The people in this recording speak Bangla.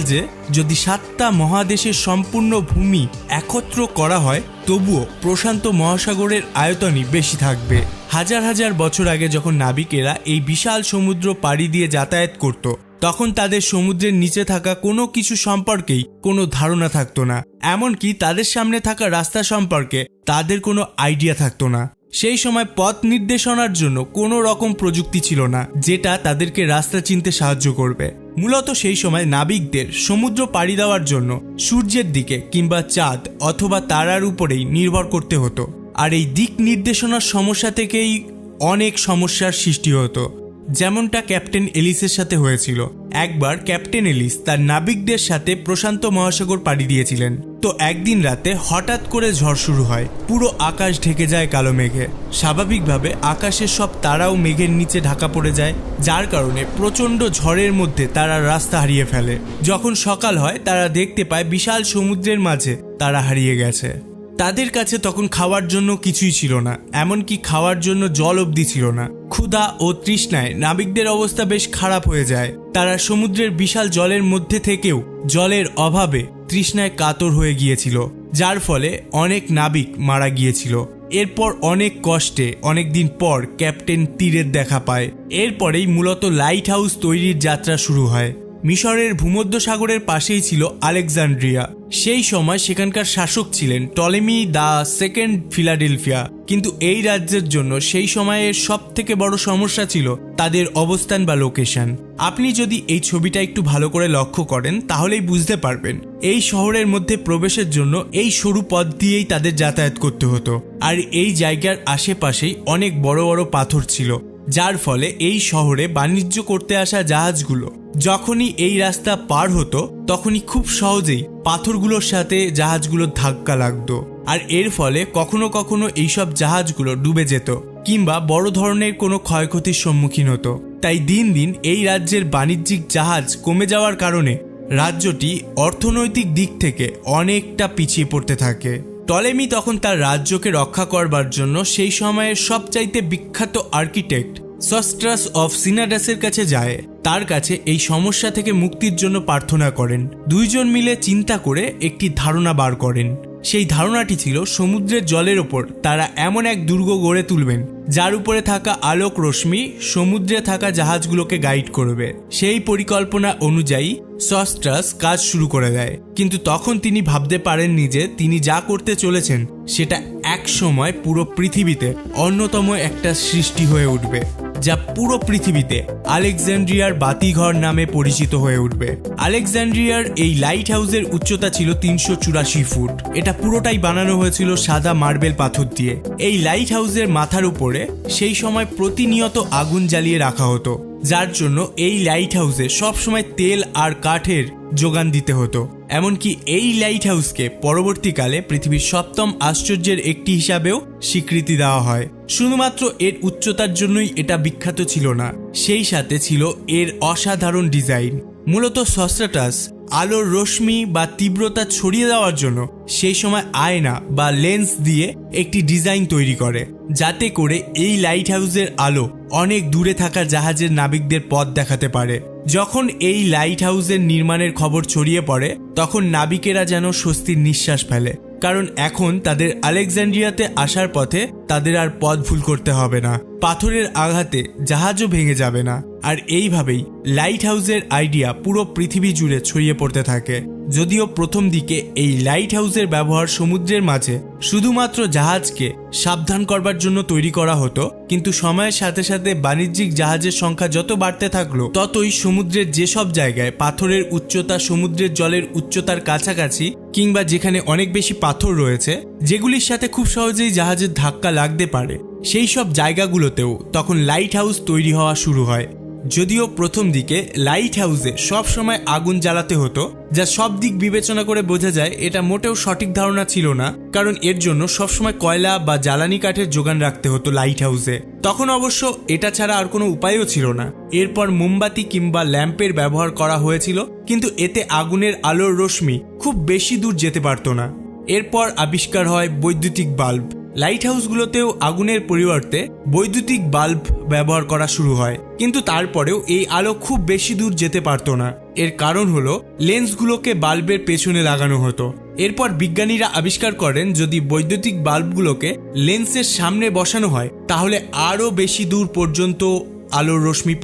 যে, যদি সাতটা মহাদেশের সম্পূর্ণ ভূমি একত্র করা হয়, তবুও প্রশান্ত মহাসাগরের আয়তনই বেশি থাকবে। হাজার হাজার বছর আগে যখন নাবিকেরা এই বিশাল সমুদ্র পাড়ি দিয়ে যাতায়াত করত, তখন তাদের সমুদ্রের নিচে থাকা কোনো কিছু সম্পর্কেই কোনো ধারণা থাকতো না। এমনকি তাদের সামনে থাকা রাস্তা সম্পর্কে তাদের কোনো আইডিয়া থাকতো না। সেই সময় পথ নির্দেশনার জন্য কোনো রকম প্রযুক্তি ছিল না, যেটা তাদেরকে রাস্তা চিনতে সাহায্য করবে। মূলত সেই সময় নাবিকদের সমুদ্র পাড়ি দেওয়ার জন্য সূর্যের দিকে কিংবা চাঁদ অথবা তারার উপরেই নির্ভর করতে হতো। আর এই দিক নির্দেশনার সমস্যা থেকেই অনেক সমস্যার সৃষ্টি হতো, যেমনটা ক্যাপ্টেন এলিসের সাথে হয়েছিল। একবার ক্যাপ্টেন এলিস তার নাবিকদের সাথে প্রশান্ত মহাসাগর পাড়ি দিয়েছিলেন। তো একদিন রাতে হঠাৎ করে ঝড় শুরু হয়। পুরো আকাশ ঢেকে যায় কালো মেঘে। স্বাভাবিকভাবে আকাশের সব তারাও মেঘের নিচে ঢাকা পড়ে যায়, যার কারণে প্রচণ্ড ঝড়ের মধ্যে তারা রাস্তা হারিয়ে ফেলে। যখন সকাল হয়, তারা দেখতে পায় বিশাল সমুদ্রের মাঝে তারা হারিয়ে গেছে। তাদের কাছে তখন খাওয়ার জন্য কিছুই ছিল না, এমনকি খাওয়ার জন্য জল অবধি ছিল না। ক্ষুধা ও তৃষ্ণায় নাবিকদের অবস্থা বেশ খারাপ হয়ে যায়। তারা সমুদ্রের বিশাল জলের মধ্যে থেকেও জলের অভাবে তৃষ্ণায় কাতর হয়ে গিয়েছিল, যার ফলে অনেক নাবিক মারা গিয়েছিল। এরপর অনেক কষ্টে অনেক দিন পর ক্যাপ্টেন তীরের দেখা পায়। এরপরেই মূলত লাইট হাউস তৈরির যাত্রা শুরু হয়। মিশরের ভূমধ্য সাগরের পাশেই ছিল আলেকজান্ড্রিয়া সেই সময় সেখানকার শাসক ছিলেন টলেমি দা সেকেন্ড ফিলাডেলফিয়া। কিন্তু এই রাজ্যের জন্য সেই সময়ের সব থেকে বড় সমস্যা ছিল তাদের অবস্থান বা লোকেশন আপনি যদি এই ছবিটা একটু ভালো করে লক্ষ্য করেন, তাহলেই বুঝতে পারবেন এই শহরের মধ্যে প্রবেশের জন্য এই সরু পথ দিয়েই তাদের যাতায়াত করতে হতো। আর এই জায়গার আশেপাশেই অনেক বড় বড় পাথর ছিল। যার ফলে এই শহরে বাণিজ্য করতে আসা জাহাজগুলো যখনই এই রাস্তা পার হতো, তখনই খুব সহজেই পাথরগুলোর সাথে জাহাজগুলোর ধাক্কা লাগতো। আর এর ফলে কখনো কখনো এইসব জাহাজগুলো ডুবে যেত কিংবা বড় ধরনের কোনো ক্ষয়ক্ষতির সম্মুখীন হতো। তাই দিন দিন এই রাজ্যের বাণিজ্যিক জাহাজ কমে যাওয়ার কারণে রাজ্যটি অর্থনৈতিক দিক থেকে অনেকটা পিছিয়ে পড়তে থাকে। টলেমি তখন তার রাজ্যকে রক্ষা করবার জন্য সেই সময়ের সবচাইতে বিখ্যাত আর্কিটেক্ট সস্ট্রাস অফ সিনাডাসের কাছে যায়। তার কাছে এই সমস্যা থেকে মুক্তির জন্য প্রার্থনা করেন। দুইজন মিলে চিন্তা করে একটি ধারণা বার করেন। সেই ধারণাটি ছিল সমুদ্রের জলের ওপর তারা এমন এক দুর্গ গড়ে তুলবেন, যার উপরে থাকা আলোক রশ্মি সমুদ্রে থাকা জাহাজগুলোকে গাইড করবে। সেই পরিকল্পনা অনুযায়ী সস্ট্রাস কাজ শুরু করে দেয়। কিন্তু তখন তিনি ভাবতে পারেননি যে তিনি যা করতে চলেছেন, সেটা এক সময় পুরো পৃথিবীতে অন্যতম একটা সৃষ্টি হয়ে উঠবে। যা পুরো পৃথিবীতে আলেকজান্ড্রিয়ার বাতিঘর নামে পরিচিত হয়ে উঠবে। আলেকজান্ড্রিয়ার এই লাইট হাউসের উচ্চতা ছিল তিনশো চুরাশি ফুট। এটা পুরোটাই বানানো হয়েছিল সাদা মার্বেল পাথর দিয়ে। এই লাইট হাউসের মাথার উপরে সেই সময় প্রতিনিয়ত আগুন জ্বালিয়ে রাখা হতো, যার জন্য এই লাইট হাউসে সবসময় তেল আর কাঠের যোগান দিতে হতো। এমনকি এই লাইট হাউসকে পরবর্তীকালে পৃথিবীর সপ্তম আশ্চর্যের একটি হিসাবেও স্বীকৃতি দেওয়া হয়। শুধুমাত্র এর উচ্চতার জন্যই এটা বিখ্যাত ছিল না, সেই সাথে ছিল এর অসাধারণ ডিজাইন। মূলত সস্ট্রাটাস আলোর রশ্মি বা তীব্রতা ছড়িয়ে দেওয়ার জন্য সেই সময় আয়না বা লেন্স দিয়ে একটি ডিজাইন তৈরি করে। যাতে করে এই লাইট হাউসের আলো অনেক দূরে থাকা জাহাজের নাবিকদের পথ দেখাতে পারে। যখন এই লাইট হাউসের নির্মাণের খবর ছড়িয়ে পড়ে, তখন নাবিকেরা যেন স্বস্তির নিঃশ্বাস ফেলে। কারণ এখন তাদের আলেকজান্ড্রিয়াতে আসার পথে তাদের আর পথ ভুল করতে হবে না। পাথরের আঘাতে জাহাজও ভেঙে যাবে না। আর এইভাবেই লাইট হাউসের আইডিয়া পুরো পৃথিবী জুড়ে ছড়িয়ে পড়তে থাকে। যদিও প্রথম দিকে এই লাইট হাউসের ব্যবহার সমুদ্রের মাঝে, শুধুমাত্র জাহাজকে সাবধান করবার জন্য তৈরি করা হতো, কিন্তু সময়ের সাথে সাথে বাণিজ্যিক জাহাজের সংখ্যা যত বাড়তে থাকল, ততই সমুদ্রের যেসব জায়গায় পাথরের উচ্চতা সমুদ্রের জলের উচ্চতার কাছাকাছি কিংবা যেখানে অনেক বেশি পাথর রয়েছে, যেগুলির সাথে খুব সহজেই জাহাজের ধাক্কা লাগতে পারে, সেই সব জায়গাগুলোতেও তখন লাইট হাউস তৈরি হওয়া শুরু হয়। যদিও প্রথম দিকে লাইট হাউসে সবসময় আগুন জ্বালাতে হতো, যা সব দিক বিবেচনা করে বোঝা যায় এটা মোটেও সঠিক ধারণা ছিল না, কারণ এর জন্য সবসময় কয়লা বা জ্বালানি কাঠের যোগান রাখতে হতো লাইট হাউসে। তখন অবশ্য এটা ছাড়া আর কোনো উপায়ও ছিল না। এরপর মোমবাতি কিংবা ল্যাম্পের ব্যবহার করা হয়েছিল, কিন্তু এতে আগুনের আলোর রশ্মি খুব বেশি দূর যেতে পারতো না। এরপর আবিষ্কার হয় বৈদ্যুতিক বাল্ব। লাইট হাউসগুলোতেও আগুনের পরিবর্তে বৈদ্যুতিক বাল্ব ব্যবহার করা শুরু হয়। কিন্তু তারপরেও এই আলো খুব বেশি দূর যেতে পারতো না। এর কারণ হলো লেন্সগুলোকে বাল্বের পেছনে লাগানো হতো। এরপর বিজ্ঞানীরা আবিষ্কার করেন, যদি বৈদ্যুতিক বাল্বগুলোকে লেন্সের সামনে বসানো হয়, তাহলে আরও বেশি দূর পর্যন্ত আলোর রশ্মি